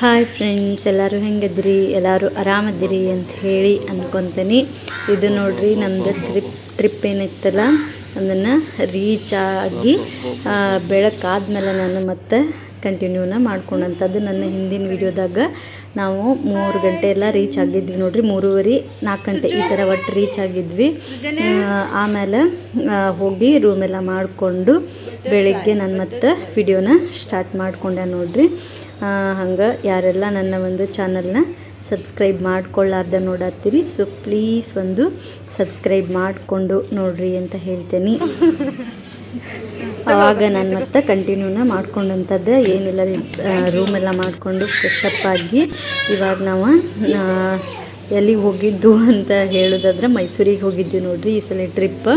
Hi friends ಎಲ್ಲರೂ ಹೆಂಗಿದ್ರಿ? ಎಲ್ಲರೂ ಆರಾಮದಿರಿ ಅಂತ ಹೇಳಿ ಅಂದ್ಕೊತೀನಿ ಇದು ನೋಡ್ರಿ ನಮ್ಮದು ಟ್ರಿಪ್ ಟ್ರಿಪ್ ಏನಿತ್ತಲ್ಲ ಅದನ್ನು ರೀಚ್ ಆಗಿ ಬೆಳಕಾದ್ಮೇಲೆ ನಾನು ಮತ್ತೆ ಕಂಟಿನ್ಯೂನ ಮಾಡ್ಕೊಂಡಂಥದ್ದು ನನ್ನ ಹಿಂದಿನ ವಿಡಿಯೋದಾಗ ನಾವು ಮೂರು ಗಂಟೆ ಎಲ್ಲ ರೀಚ್ ಆಗಿದ್ವಿ ನೋಡ್ರಿ ಮೂರುವರೆ ನಾಲ್ಕು ಗಂಟೆ ಈ ಥರ ಒಟ್ಟು ರೀಚ್ ಆಗಿದ್ವಿ. ಆಮೇಲೆ ಹೋಗಿ ರೂಮೆಲ್ಲ ಮಾಡಿಕೊಂಡು ಬೆಳಿಗ್ಗೆ ನಾನು ಮತ್ತೆ ವಿಡಿಯೋನ ಸ್ಟಾರ್ಟ್ ಮಾಡ್ಕೊಂಡೆ ನೋಡ್ರಿ. ಹಂಗೆ ಯಾರೆಲ್ಲ ನನ್ನ ಒಂದು ಚಾನಲ್ನ ಸಬ್ಸ್ಕ್ರೈಬ್ ಮಾಡ್ಕೊಳ್ಳಾರ್ದ ನೋಡತ್ತೀರಿ ಸೊ ಪ್ಲೀಸ್ ಒಂದು ಸಬ್ಸ್ಕ್ರೈಬ್ ಮಾಡಿಕೊಂಡು ನೋಡ್ರಿ ಅಂತ ಹೇಳ್ತೇನೆ. ಆವಾಗ ನಾನು ಮತ್ತೆ ಕಂಟಿನ್ಯೂನ ಮಾಡ್ಕೊಂಡಂಥದ್ದು ಏನಿಲ್ಲ ರೂಮೆಲ್ಲ ಮಾಡಿಕೊಂಡು ಫ್ರೆಶ್ ಅಪ್ ಆಗಿ ಇವಾಗ ನಾವು ಎಲ್ಲಿಗೆ ಹೋಗಿದ್ದು ಅಂತ ಹೇಳೋದಾದ್ರೆ ಮೈಸೂರಿಗೆ ಹೋಗಿದ್ವಿ ನೋಡ್ರಿ ಈ ಸಲ ಟ್ರಿಪ್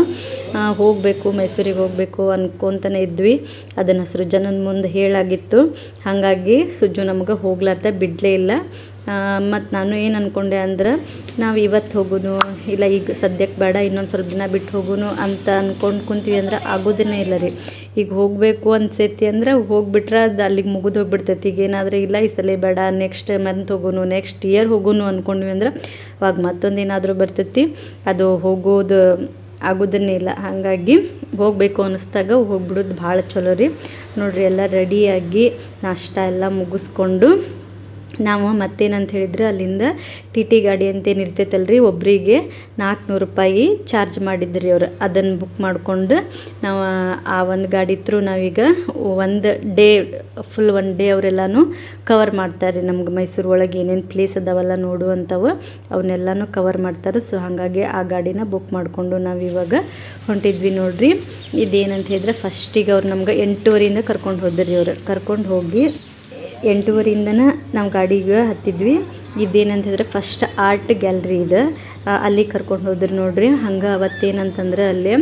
ಹೋಗಬೇಕು, ಮೈಸೂರಿಗೆ ಹೋಗಬೇಕು ಅನ್ಕೊತಾನೆ ಇದ್ವಿ. ಅದನ್ನು ಸೃಜನನ ಮುಂದೆ ಹೇಳಾಗಿತ್ತು. ಹಾಗಾಗಿ ಸುಜ್ಜು ನಮಗೆ ಹೋಗ್ಲಾರ್ದ ಬಿಡಲೇ ಇಲ್ಲ. ಮತ್ತು ನಾನು ಏನು ಅಂದ್ಕೊಂಡೆ ಅಂದ್ರೆ, ನಾವು ಇವತ್ತು ಹೋಗೋನು ಇಲ್ಲ ಈಗ ಸದ್ಯಕ್ಕೆ ಬೇಡ, ಇನ್ನೊಂದು ಸ್ವಲ್ಪ ದಿನ ಬಿಟ್ಟು ಹೋಗೋನು ಅಂತ ಅಂದ್ಕೊಂಡು ಕುಂತೀವಿ ಅಂದ್ರೆ ಆಗೋದೇ ಇಲ್ಲ ರೀ. ಈಗ ಹೋಗಬೇಕು ಅನ್ಸೈತಿ ಅಂದ್ರೆ ಹೋಗಿಬಿಟ್ರೆ ಅದು ಅಲ್ಲಿಗೆ ಮುಗಿದು ಹೋಗ್ಬಿಡ್ತೈತಿ. ಈಗ ಏನಾದರೂ ಇಲ್ಲ, ಈ ಸಲ ಬೇಡ ನೆಕ್ಸ್ಟ್ ಮಂತ್ ಹೋಗೋನು ನೆಕ್ಸ್ಟ್ ಇಯರ್ ಹೋಗೋನು ಅಂದ್ಕೊಂಡ್ವಿ ಅಂದ್ರೆ ಅವಾಗ ಮತ್ತೊಂದು ಏನಾದರೂ ಬರ್ತೈತಿ. ಅದು ಹೋಗೋದು ಆಗೋದನ್ನೇ ಇಲ್ಲ. ಹಾಗಾಗಿ ಹೋಗಬೇಕು ಅನ್ನಿಸ್ದಾಗ ಹೋಗ್ಬಿಡೋದು ಭಾಳ ಚಲೋ ರೀ. ನೋಡಿರಿ ಎಲ್ಲ ರೆಡಿಯಾಗಿ ನಾಷ್ಟ ಎಲ್ಲ ಮುಗಿಸ್ಕೊಂಡು ನಾವು ಮತ್ತೇನಂತ ಹೇಳಿದ್ರೆ ಅಲ್ಲಿಂದ ಟಿ ಟಿ ಗಾಡಿ ಅಂತೇನು ಇರ್ತೈತಲ್ರಿ ಒಬ್ಬರಿಗೆ ನಾಲ್ಕುನೂರು ರೂಪಾಯಿ ಚಾರ್ಜ್ ಮಾಡಿದ್ರಿ ಅವ್ರು. ಅದನ್ನು ಬುಕ್ ಮಾಡಿಕೊಂಡು ನಾವು ಆ ಒಂದು ಗಾಡಿ ತ್ರೂ ನಾವೀಗ ಒಂದು ಡೇ ಫುಲ್ ಒನ್ ಡೇ ಅವರೆಲ್ಲನೂ ಕವರ್ ಮಾಡ್ತಾರೆ ರೀ ನಮ್ಗೆ ಮೈಸೂರು ಒಳಗೆ ಏನೇನು ಪ್ಲೇಸ್ ಅದಾವಲ್ಲ ನೋಡುವಂಥವು ಅವನ್ನೆಲ್ಲನೂ ಕವರ್ ಮಾಡ್ತಾರೆ. ಸೊ ಹಾಗಾಗಿ ಆ ಗಾಡಿನ ಬುಕ್ ಮಾಡಿಕೊಂಡು ನಾವು ಇವಾಗ ಹೊಂಟಿದ್ವಿ ನೋಡ್ರಿ. ಇದೇನಂತ ಹೇಳಿದ್ರೆ ಫಸ್ಟಿಗೆ ಅವ್ರು ನಮ್ಗೆ ಎಂಟೂವರೆಯಿಂದ ಕರ್ಕೊಂಡು ಹೋದ್ರಿ ಅವ್ರು. ಕರ್ಕೊಂಡು ಹೋಗಿ ಎಂಟೂವರೆಯಿಂದನ ನಾವು ಗಾಡಿಗೆ ಹತ್ತಿದ್ವಿ. ಇದೇನಂತ ಹೇಳಿದ್ರೆ ಫಸ್ಟ್ ಆರ್ಟ್ ಗ್ಯಾಲ್ರಿ ಇದು ಅಲ್ಲಿ ಕರ್ಕೊಂಡು ಹೋದ್ರು ನೋಡ್ರಿ. ಹಂಗೆ ಅವತ್ತೇನಂತಂದ್ರೆ ಅಲ್ಲಿ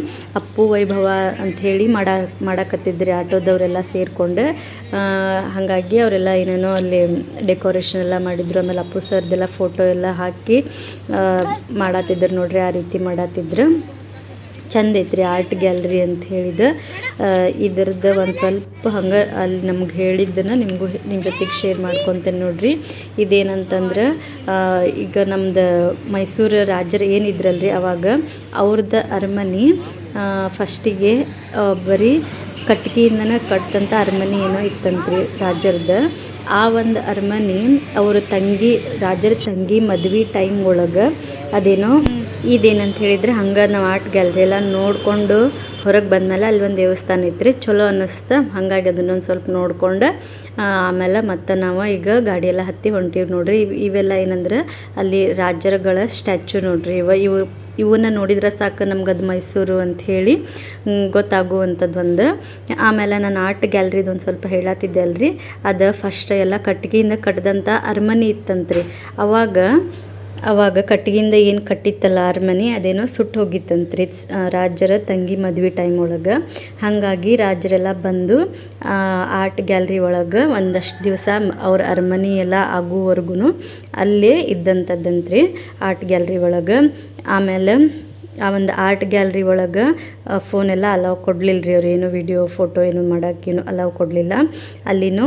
ಅಪ್ಪು ವೈಭವ ಅಂಥೇಳಿ ಮಾಡ, ಮಾಡಕತ್ತಿದ್ರಿ ಆಟೋದವರೆಲ್ಲ ಸೇರಿಕೊಂಡು. ಹಾಗಾಗಿ ಅವರೆಲ್ಲ ಏನೇನೋ ಅಲ್ಲಿ ಡೆಕೋರೇಷನ್ ಎಲ್ಲ ಮಾಡಿದ್ರು. ಆಮೇಲೆ ಅಪ್ಪು ಸರ್ದೆಲ್ಲ ಫೋಟೋ ಎಲ್ಲ ಹಾಕಿ ಮಾಡತ್ತಿದ್ರು ನೋಡ್ರಿ. ಆ ರೀತಿ ಮಾಡತ್ತಿದ್ರು. ಚಂದ ಐತ್ರಿ ಆರ್ಟ್ ಗ್ಯಾಲ್ರಿ ಅಂತ ಹೇಳಿದ. ಇದ್ರದ್ದು ಒಂದು ಸ್ವಲ್ಪ ಹಂಗೆ ಅಲ್ಲಿ ನಮ್ಗೆ ಹೇಳಿದ್ದನ್ನು ನಿಮಗೂ ನಿಮ್ಮ ಜೊತೆಗೆ ಶೇರ್ ಮಾಡ್ಕೊತೇನೆ ನೋಡ್ರಿ. ಇದೇನಂತಂದ್ರೆ ಈಗ ನಮ್ದು ಮೈಸೂರು ರಾಜರು ಏನಿದ್ರಲ್ರಿ ಅವಾಗ ಅವ್ರದ್ದು ಅರಮನೆ ಫಸ್ಟಿಗೆ ಬರೀ ಕಟ್ಗೆಯಿಂದನೇ ಕಟ್ಟಂಥ ಅರಮನೆ ಏನೋ ಇತ್ತಂತ್ರಿ ರಾಜರದ್ದು ಆ ಒಂದು ಅರಮನೆ ಅವ್ರ ತಂಗಿ, ರಾಜರ ತಂಗಿ ಮದ್ವೆ ಟೈಮ್ ಒಳಗೆ ಅದೇನೋ ಇದೇನಂತ ಹೇಳಿದ್ರೆ ಹಂಗೆ ನಾವು ಆರ್ಟ್ ಗ್ಯಾಲ್ರಿ ಎಲ್ಲ ನೋಡಿಕೊಂಡು ಹೊರಗೆ ಬಂದಮೇಲೆ ಅಲ್ಲಿ ಒಂದು ದೇವಸ್ಥಾನ ಇದ್ರೆ ಚಲೋ ಅನ್ನಿಸ್ತು. ಹಾಗಾಗಿ ಅದನ್ನೊಂದು ಸ್ವಲ್ಪ ನೋಡ್ಕೊಂಡು. ಆಮೇಲೆ ಮತ್ತೆ ನಾವು ಈಗ ಗಾಡಿ ಎಲ್ಲ ಹತ್ತಿ ಹೊಂಟೀವಿ ನೋಡ್ರಿ. ಇವ್- ಇವೆಲ್ಲ ಏನಂದ್ರೆ ಅಲ್ಲಿ ರಾಜರುಗಳ ಸ್ಟ್ಯಾಚು ನೋಡ್ರಿ. ಇವ ಇವು ಇವನ್ನ ನೋಡಿದ್ರೆ ಸಾಕು ನಮ್ಗೆ ಅದು ಮೈಸೂರು ಮ್, ಗೊತ್ತಾಗುವಂಥದ್ದು ಒಂದು. ಆಮೇಲೆ ನಾನು ಆರ್ಟ್ ಗ್ಯಾಲ್ರಿದು ಒಂದು ಸ್ವಲ್ಪ ಹೇಳತ್ತಿದ್ದೆ ಅಲ್ರಿ. ಅದು ಫಸ್ಟ್ ಎಲ್ಲ ಕಟ್ಟಿಗೆಯಿಂದ ಕಟ್ಟಿದಂಥ ಅರಮನೆ ಇತ್ತಂತ್ರಿ. ಅವಾಗ ಅವಾಗ ಕಟ್ಟಿಗಿಂದ ಏನು ಕಟ್ಟಿತ್ತಲ್ಲ ಅರಮನೆ, ಅದೇನೋ ಸುಟ್ಟು ಹೋಗಿತ್ತಂತ್ರಿ ರಾಜರ ತಂಗಿ ಮದ್ವೆ ಟೈಮ್ ಒಳಗೆ. ಹಾಗಾಗಿ ರಾಜರೆಲ್ಲ ಬಂದು ಆರ್ಟ್ ಗ್ಯಾಲ್ರಿ ಒಳಗೆ ಒಂದಷ್ಟು ದಿವಸ ಅವ್ರ ಅರಮನೆ ಎಲ್ಲ ಆಗುವವರೆಗೂ ಅಲ್ಲೇ ಇದ್ದಂಥದ್ದಂತ್ರಿ ಆರ್ಟ್ ಗ್ಯಾಲ್ರಿ ಒಳಗೆ. ಆಮೇಲೆ ಆ ಒಂದು ಆರ್ಟ್ ಗ್ಯಾಲ್ರಿ ಒಳಗೆ ಫೋನೆಲ್ಲ ಅಲೌ ಕೊಡಲಿಲ್ಲ ರೀ ಅವ್ರು, ಏನು ವಿಡಿಯೋ ಫೋಟೋ ಏನು ಮಾಡೋಕ್ಕೇನು ಅಲೌ ಕೊಡಲಿಲ್ಲ. ಅಲ್ಲಿನೂ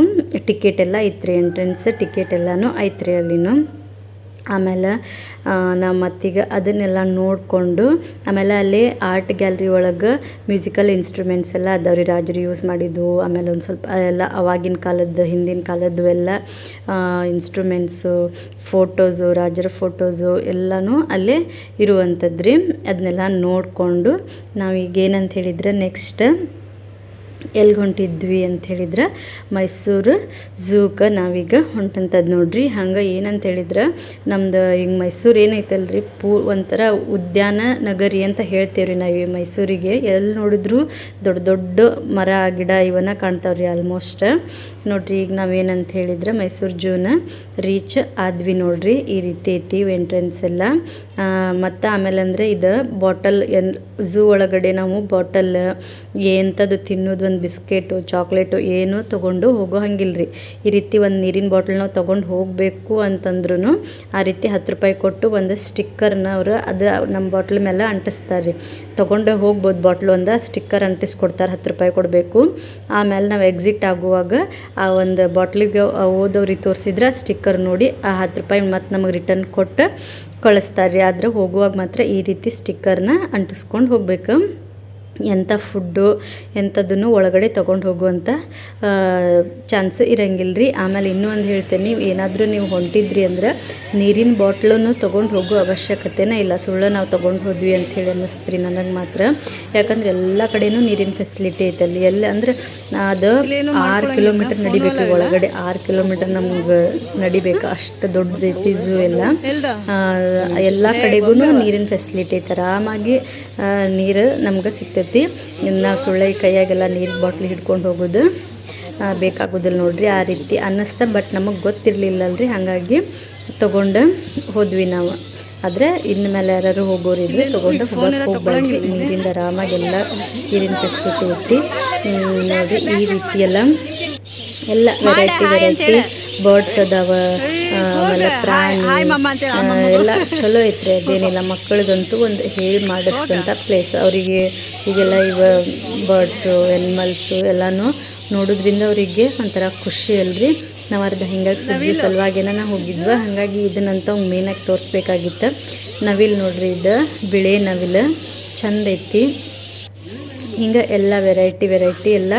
ಟಿಕೆಟ್ ಎಲ್ಲ ಐತ್ರಿ ಎಂಟ್ರೆನ್ಸ್ ಟಿಕೆಟ್ ಎಲ್ಲನೂ ಐತ್ರಿ ಅಲ್ಲಿನೂ. ಆಮೇಲೆ ನಮ್ಮ ಮತ್ತೀಗ ಅದನ್ನೆಲ್ಲ ನೋಡಿಕೊಂಡು, ಆಮೇಲೆ ಅಲ್ಲಿ ಆರ್ಟ್ ಗ್ಯಾಲ್ರಿ ಒಳಗೆ ಮ್ಯೂಸಿಕಲ್ ಇನ್ಸ್ಟ್ರೂಮೆಂಟ್ಸ್ ಎಲ್ಲ ಅದಾವ್ರಿ. ರಾಜರು ಯೂಸ್ ಮಾಡಿದ್ದು, ಆಮೇಲೆ ಒಂದು ಸ್ವಲ್ಪ, ಎಲ್ಲ ಅವಾಗಿನ ಕಾಲದ್ದು, ಹಿಂದಿನ ಕಾಲದ್ದು ಎಲ್ಲ ಇನ್ಸ್ಟ್ರೂಮೆಂಟ್ಸು ಫೋಟೋಸು ರಾಜರ ಫೋಟೋಸು ಎಲ್ಲನೂ ಅಲ್ಲೇ ಇರುವಂಥದ್ದು ರೀ ಅದನ್ನೆಲ್ಲ ನೋಡಿಕೊಂಡು ನಾವೀಗ ಏನಂತ ಹೇಳಿದ್ರೆ ನೆಕ್ಸ್ಟ್ ಎಲ್ಲಿ ಹೊಂಟಿದ್ವಿ ಅಂತ ಹೇಳಿದ್ರೆ, ಮೈಸೂರು ಝೂಕ ನಾವೀಗ ಹೊಂಟಂಥದ್ದು ನೋಡ್ರಿ. ಹಂಗೆ ಏನಂತ ಹೇಳಿದ್ರೆ, ನಮ್ದು ಈಗ ಮೈಸೂರು ಏನೈತಲ್ರಿ, ಪೂ ಒಂಥರ ಉದ್ಯಾನ ನಗರಿ ಅಂತ ಹೇಳ್ತೇವೆ ರೀ ನಾವು ಮೈಸೂರಿಗೆ. ಎಲ್ಲಿ ನೋಡಿದ್ರು ದೊಡ್ಡ ದೊಡ್ಡ ಮರ, ಗಿಡ ಇವನ್ನ ಕಾಣ್ತಾವ್ರಿ ಆಲ್ಮೋಸ್ಟ್ ನೋಡ್ರಿ ಈಗ ನಾವೇನಂತ ಹೇಳಿದ್ರೆ, ಮೈಸೂರು ಜೂನ ರೀಚ್ ಆದ್ವಿ ನೋಡ್ರಿ, ಈ ರೀತಿ ಐತಿ ಎಂಟ್ರೆನ್ಸ್ ಎಲ್ಲ. ಮತ್ತು ಆಮೇಲೆ ಅಂದರೆ ಇದು ಬಾಟಲ್ ಎನ್ ಝೂ ಒಳಗಡೆ ನಾವು ಬಾಟಲ್ ಎಂಥದ್ದು ತಿನ್ನೋದು ಒಂದು ಬಿಸ್ಕೆಟು, ಚಾಕ್ಲೇಟು ಏನೂ ತೊಗೊಂಡು ಹೋಗೋ ಹಂಗಿಲ್ರಿ. ಈ ರೀತಿ ಒಂದು ನೀರಿನ ಬಾಟ್ಲ್ನ ತೊಗೊಂಡು ಹೋಗಬೇಕು ಅಂತಂದ್ರೂ ಆ ರೀತಿ ಹತ್ತು ರೂಪಾಯಿ ಕೊಟ್ಟು ಒಂದು ಸ್ಟಿಕ್ಕರ್ನ ಅವರು ಅದು ನಮ್ಮ ಬಾಟ್ಲ್ ಮೇಲೆ ಅಂಟಿಸ್ತಾರೆ ರೀ ತೊಗೊಂಡು ಹೋಗ್ಬೋದು ಬಾಟ್ಲು ಒಂದು, ಸ್ಟಿಕ್ಕರ್ ಅಂಟಿಸ್ಕೊಡ್ತಾರೆ ಹತ್ತು ರೂಪಾಯಿ ಕೊಡಬೇಕು. ಆಮೇಲೆ ನಾವು ಎಕ್ಸಿಟ್ ಆಗುವಾಗ ಆ ಒಂದು ಬಾಟ್ಲಿಗೆ ಓದೋರಿಗೆ ತೋರಿಸಿದ್ರೆ ಸ್ಟಿಕ್ಕರ್ ನೋಡಿ ಆ ಹತ್ತು ರೂಪಾಯಿ ಮತ್ತು ನಮಗೆ ರಿಟರ್ನ್ ಕೊಟ್ಟು ಕಳಿಸ್ತಾರೆ ರೀ ಆದ್ರೆ ಹೋಗುವಾಗ ಮಾತ್ರ ಈ ರೀತಿ ಸ್ಟಿಕ್ಕರ್ನ ಅಂಟಿಸ್ಕೊಂಡು ಹೋಗ್ಬೇಕು. ಎಂಥ ಫುಡ್ಡು ಎಂಥದ್ದನ್ನು ಒಳಗಡೆ ತೊಗೊಂಡು ಹೋಗುವಂಥ ಚಾನ್ಸ್ ಇರಂಗಿಲ್ಲ ರೀ ಆಮೇಲೆ ಇನ್ನೂ ಒಂದು ಹೇಳ್ತೇನೆ ನೀವು ಏನಾದರೂ ನೀವು ಹೊಂಟಿದ್ರಿ ಅಂದ್ರೆ ನೀರಿನ ಬಾಟ್ಲನ್ನು ತೊಗೊಂಡು ಹೋಗೋ ಅವಶ್ಯಕತೆನೇ ಇಲ್ಲ. ಸುಳ್ಳು ನಾವು ತೊಗೊಂಡು ಹೋದ್ವಿ ಅಂತ ಹೇಳಿ ಅನ್ನಿಸ್ತ್ರಿ ನನಗೆ ಮಾತ್ರ. ಯಾಕಂದ್ರೆ ಎಲ್ಲ ಕಡೆನೂ ನೀರಿನ ಫೆಸಿಲಿಟಿ ಐತೆ ಅಲ್ಲಿ ಎಲ್ಲ ಅಂದ್ರೆ ಅದು ಆರು ಕಿಲೋಮೀಟರ್ ನಡಿಬೇಕು ಒಳಗಡೆ. ಆರು ಕಿಲೋಮೀಟರ್ ನಮ್ಗೆ ನಡಿಬೇಕು. ಅಷ್ಟು ದೊಡ್ಡ ಫೀಸು ಎಲ್ಲ. ಎಲ್ಲ ಕಡೆಗೂ ನೀರಿನ ಫೆಸಿಲಿಟಿ ಐತೆ. ಆರಾಮಾಗಿ ನೀರು ನಮ್ಗೆ ಸಿಗ್ತೈತಿ ಇನ್ನು ಸುಳ್ಳೆ ಕೈಯಾಗೆಲ್ಲ ನೀರು ಬಾಟ್ಲಿ ಹಿಡ್ಕೊಂಡು ಹೋಗೋದು. ಬೇಕಾಗೋದಿಲ್ಲ ನೋಡಿರಿ ಆ ರೀತಿ ಅನ್ನಿಸ್ತಾ ಬಟ್ ನಮಗೆ ಗೊತ್ತಿರಲಿಲ್ಲಲ್ರಿ. ಹಾಗಾಗಿ ತೊಗೊಂಡು ಹೋದ್ವಿ ನಾವು. ಆದರೆ ಇನ್ನು ಮೇಲೆ ಯಾರು ಹೋಗೋರು ಇದ್ರೆ ತೊಗೊಂಡು ಹೋಗೋಕೆ ಹೋಗ್ಬಾರ್ದು ನೀರಿಂದ ಆರಾಮಾಗೆಲ್ಲ ನೀರಿನ ಫೆಸಿಲಿಟಿ ನೋಡಿ ಈ ರೀತಿ ಎಲ್ಲ ಎಲ್ಲ ವೆರೈಟಿ ವೆರೈಟಿ ಬರ್ಡ್ಸ್ ಅದಾವ ಆಮೇಲೆ ಪ್ರಾಣಿ ಎಲ್ಲ ಚಲೋ ಐತ್ರಿ ಅದೇನಿಲ್ಲ ಮಕ್ಕಳದಂತೂ ಒಂದು ಹೇಳಿ ಮಾಡಿಸ್ಕೊಂತ ಪ್ಲೇಸ್ ಅವರಿಗೆ ಈಗೆಲ್ಲ ಇವ ಬರ್ಡ್ಸು ಎನಿಮಲ್ಸು ಎಲ್ಲಾನು ನೋಡೋದ್ರಿಂದ ಅವರಿಗೆ ಒಂಥರ ಖುಷಿ ಅಲ್ರಿ. ನಾವು ಅರ್ಧ ಹಿಂಗಾಗಿ ಸುದ್ದಿ ಸಲುವಾಗೇನ ನಾವು ಹೋಗಿದ್ವ ಹಾಗಾಗಿ ಇದನ್ನಂತ ಮೇನಾಗಿ ತೋರಿಸ್ಬೇಕಾಗಿತ್ತು. ನವಿಲ್ ನೋಡ್ರಿ ಇದು ಬಿಳೆ ನವಿಲು ಚಂದ ಐತಿ. ಹಿಂಗೆ ಎಲ್ಲ ವೆರೈಟಿ ವೆರೈಟಿ ಎಲ್ಲ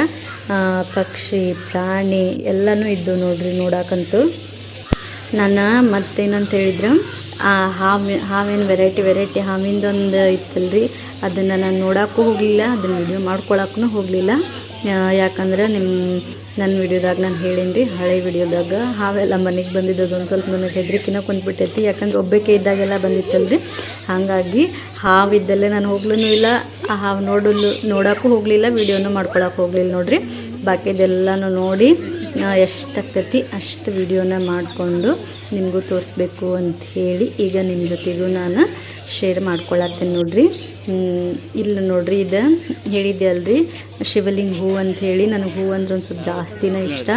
ಪಕ್ಷಿ, ಪ್ರಾಣಿ ಎಲ್ಲನೂ ಇದ್ದು ನೋಡ್ರಿ ನೋಡಕ್ಕಂತೂ ನಾನು ಮತ್ತೇನಂತ ಹೇಳಿದ್ರೆ, ಆ ಹಾವಿ, ಹಾವೇನು ವೆರೈಟಿ ವೆರೈಟಿ ಹಾವಿಂದೊಂದು ಇತ್ತಲ್ರಿ. ಅದನ್ನು ನಾನು ನೋಡೋಕ್ಕೂ ಹೋಗಲಿಲ್ಲ, ಅದನ್ನು ವಿಡಿಯೋ ಮಾಡ್ಕೊಳಕ್ಕೂ ಹೋಗಲಿಲ್ಲ. ಯಾಕಂದ್ರೆ ನಿಮ್ಮ ನನ್ನ ವಿಡಿಯೋದಾಗ ನಾನು ಹೇಳೀನಿ ಹಳೆ ವಿಡಿಯೋದಾಗ ಹಾವೆಲ್ಲ ಮನೆಗೆ ಬಂದಿದ್ದು ಒಂದು ಸ್ವಲ್ಪ ನನಗೆ ಹೆದರಿಕಿನ ಕುಂತ್ಬಿಟ್ಟೈತಿ ಯಾಕಂದ್ರೆ ಒಬ್ಬಕ್ಕೆ ಇದ್ದಾಗೆಲ್ಲ ಬಂದಿತ್ತಲ್ರಿ. ಹಾಗಾಗಿ ಹಾವಿದ್ದಲ್ಲೇ ನಾನು ಹೋಗ್ಲೂ ಇಲ್ಲ, ಆ ಹಾವು ನೋಡಲು, ನೋಡೋಕ್ಕೂ ಹೋಗಲಿಲ್ಲ, ವಿಡಿಯೋನು ಮಾಡ್ಕೊಳಕ್ಕೆ ಹೋಗಲಿಲ್ಲ ನೋಡ್ರಿ. ಬಾಕಿದೆಲ್ಲನೂ ನೋಡಿ ಎಷ್ಟಾಗ್ತೈತಿ, ಅಷ್ಟು ವಿಡಿಯೋನ ಮಾಡಿಕೊಂಡು ನಿಮಗೂ ತೋರಿಸ್ಬೇಕು ಅಂತ ಹೇಳಿ ಈಗ ನಿಮ್ಮ ಜೊತೆಗೂ ನಾನು ಶೇರ್ ಮಾಡ್ಕೊಳತ್ತೇನೆ ನೋಡ್ರಿ. ಇಲ್ಲ ನೋಡ್ರಿ ಇದು ಹೇಳಿದ್ದೆ ಅಲ್ರಿ ಶಿವಲಿಂಗ ಹೂ ಅಂತ ಹೇಳಿ ನನಗೆ ಹೂ ಅಂದ್ರೆ ಒಂದು ಸ್ವಲ್ಪ ಜಾಸ್ತಿನೇ ಇಷ್ಟ.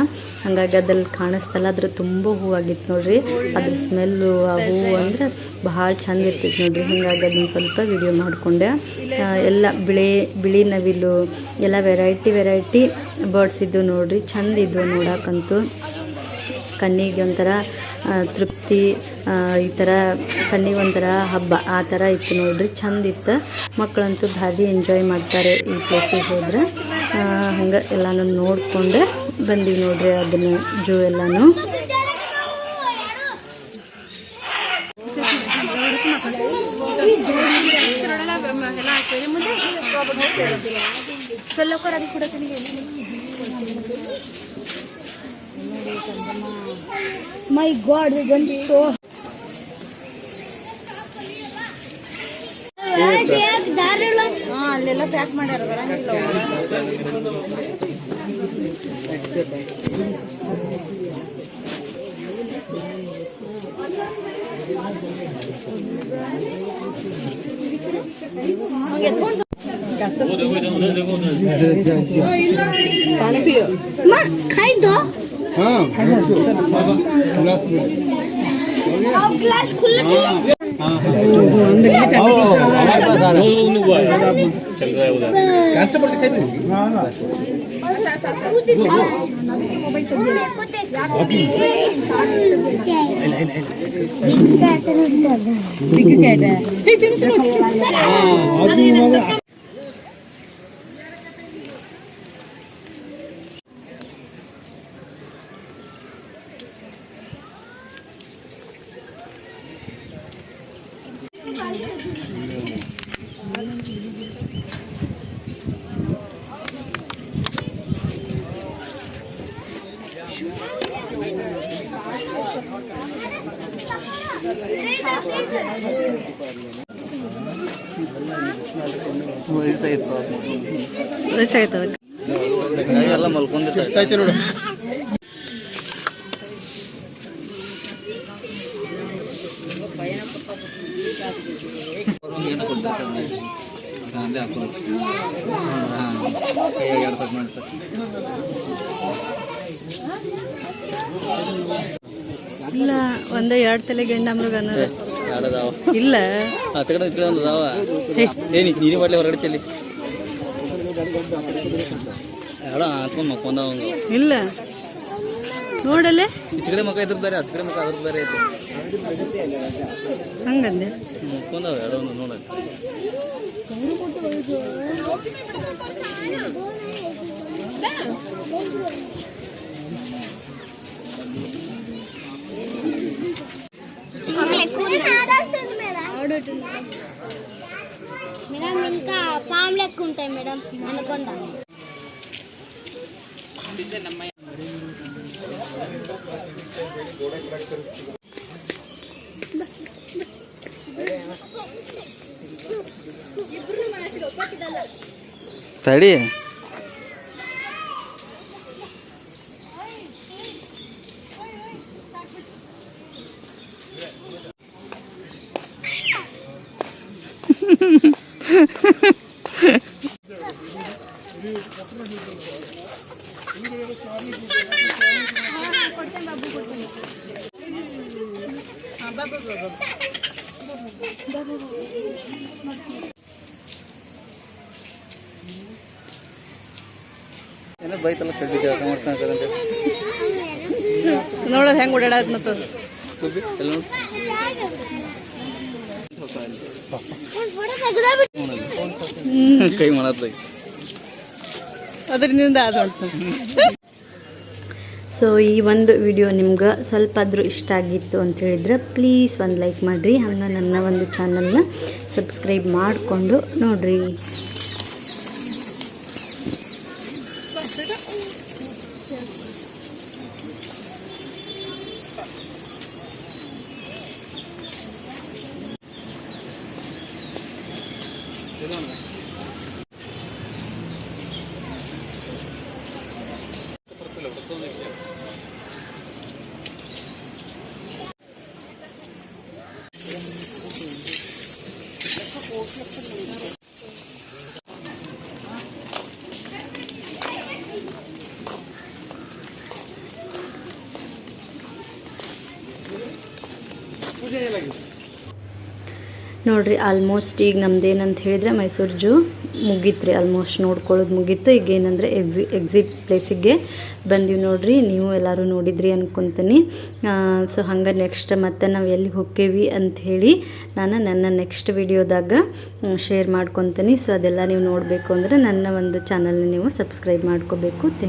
ಹಾಗಾಗಿ ಅದ್ರಲ್ಲಿ ಕಾಣಿಸ್ತಲ್ಲ, ಅದ್ರ ತುಂಬ ಹೂ ಆಗಿತ್ತು ನೋಡ್ರಿ. ಅದ್ರ ಸ್ಮೆಲ್ಲು ಆ ಹೂವು ಅಂದ್ರೆ ಭಾಳ ಚಂದ ಇರ್ತೈತಿ ನೋಡ್ರಿ. ಹಿಂಗಾಗಿ ಅದನ್ನ ಸ್ವಲ್ಪ ವಿಡಿಯೋ ಮಾಡಿಕೊಂಡೆ. ಎಲ್ಲ ಬಿಳಿ ಬಿಳಿ ನವಿಲು, ಎಲ್ಲ ವೆರೈಟಿ ವೆರೈಟಿ ಬರ್ಡ್ಸ್ ಇದ್ದು ನೋಡ್ರಿ. ಚಂದ ಇದ್ವು ನೋಡಕ್ಕಂತೂ ಕಣ್ಣಿಗೆ ಒಂಥರ ತೃಪ್ತಿ ಈ ಥರ ಕಣ್ಣಿಗೆ ಒಂಥರ ಹಬ್ಬ, ಆ ಥರ ಇತ್ತು ನೋಡ್ರಿ, ಚಂದ ಇತ್ತು. ಮಕ್ಕಳಂತೂ ಭಾರಿ ಎಂಜಾಯ್ ಮಾಡ್ತಾರೆ ಈ ಪ್ಲೇಸಿಗೆ ಹೋದ್ರೆ. ಹಂಗೆ ಎಲ್ಲನೂ ನೋಡ್ಕೊಂಡು ಬಂದೀವಿ ನೋಡ್ರಿ ಅದನ್ನು ಜೂ ಎಲ್ಲನೂ. My God, the gun is so. ಅಲ್ಲೆಲ್ಲ ಪ್ಯಾಕ್ ಮಾಡ್ಯಾರ ಬರಂಗಿಲ್ಲ ಎತ್ಕೊಂಡು 아, 아주 खुला ಎಲ್ಲ ಹಾಂ ಎರಡು ಇಲ್ಲ ಒಂದೇ ಎರಡು ಅನ್ನೋದು. ಎರಡು ಅದಾವ ಇಲ್ಲ ಆ ಕಡೆ ಈ ಕಡೆ ಒಂದು ಅದಾವ ಏನಿ ನೀರು ಮಾಡ್ಲಿ ಹೊರಗಡೆ ಚೆಲ್ಲಿ ಎರಡು ಹಾಕೊಂಡು ಮಕ್ಕೊಂದ ಒಂದು ಇಲ್ಲ ನೋಡಲೆ ಈಚೆ ಕಡೆ ಮಕ್ಕ ಇದ್ರ ಬೇರೆ ಆಚೆ ಕಡೆ ಮಕ್ಕ ಅದ್ರ ಬೇರೆ ಐತೆ ಹಂಗಂದೆ ಮಕ್ಕೊಂದವ ಎರಡು ಒಂದು మేడం ఇంకా పాము లెక్క ఉంటాయి మేడం అనుకోండి. తడి? ಏನೋ ಬೈತಲ್ಲ ಚಡ್ಡಿ ಕೆಲಸ ಮಾಡ್ತಾನೆ ಅಂತ ನೋಡೋದು ಹೆಂಗೆ ಓಡಾಡತ್ ಮತ್ತು ಎಲ್ಲ ಕೈ ಅದರಿಂದ ಸೊ ಈ ಒಂದು ವಿಡಿಯೋ ನಿಮ್ಗೆ ಸ್ವಲ್ಪ ಆದರೂ ಇಷ್ಟ ಆಗಿತ್ತು ಅಂತ ಹೇಳಿದ್ರೆ ಪ್ಲೀಸ್ ಒಂದು ಲೈಕ್ ಮಾಡಿರಿ. ಹಂಗೆ ನನ್ನ ಒಂದು ಚಾನಲ್ನ ಸಬ್ಸ್ಕ್ರೈಬ್ ಮಾಡಿಕೊಂಡು ನೋಡಿರಿ. ನೋಡ್ರಿ ಆಲ್ಮೋಸ್ಟ್ ಈಗ ನಮ್ದೇನಂತ ಹೇಳಿದ್ರೆ ಮೈಸೂರು ಜೂ ಮುಗೀತು ರೀ ಆಲ್ಮೋಸ್ಟ್ ನೋಡ್ಕೊಳ್ಳೋದು ಮುಗೀತು. ಈಗ ಏನಂದರೆ ಎಕ್ಸಿ ಎಕ್ಸಿಟ್ ಪ್ಲೇಸಿಗೆ ಬಂದೀವಿ ನೋಡ್ರಿ, ನೀವು ಎಲ್ಲರೂ ನೋಡಿದ್ರಿ ಅನ್ಕೊತೀನಿ. ಸೊ ಹಂಗೆ ನೆಕ್ಸ್ಟ್ ಮತ್ತೆ ನಾವು ಎಲ್ಲಿ ಹೋಕ್ಕೇವಿ ಹೇಳಿ ನಾನು ನನ್ನ ನೆಕ್ಸ್ಟ್ ವಿಡಿಯೋದಾಗ ಶೇರ್ ಮಾಡ್ಕೊತೀನಿ. ಸೊ ಅದೆಲ್ಲ ನೀವು ನೋಡಬೇಕು ಅಂದರೆ ನನ್ನ ಒಂದು ಚಾನಲ್ನ ನೀವು ಸಬ್ಸ್ಕ್ರೈಬ್ ಮಾಡ್ಕೋಬೇಕು.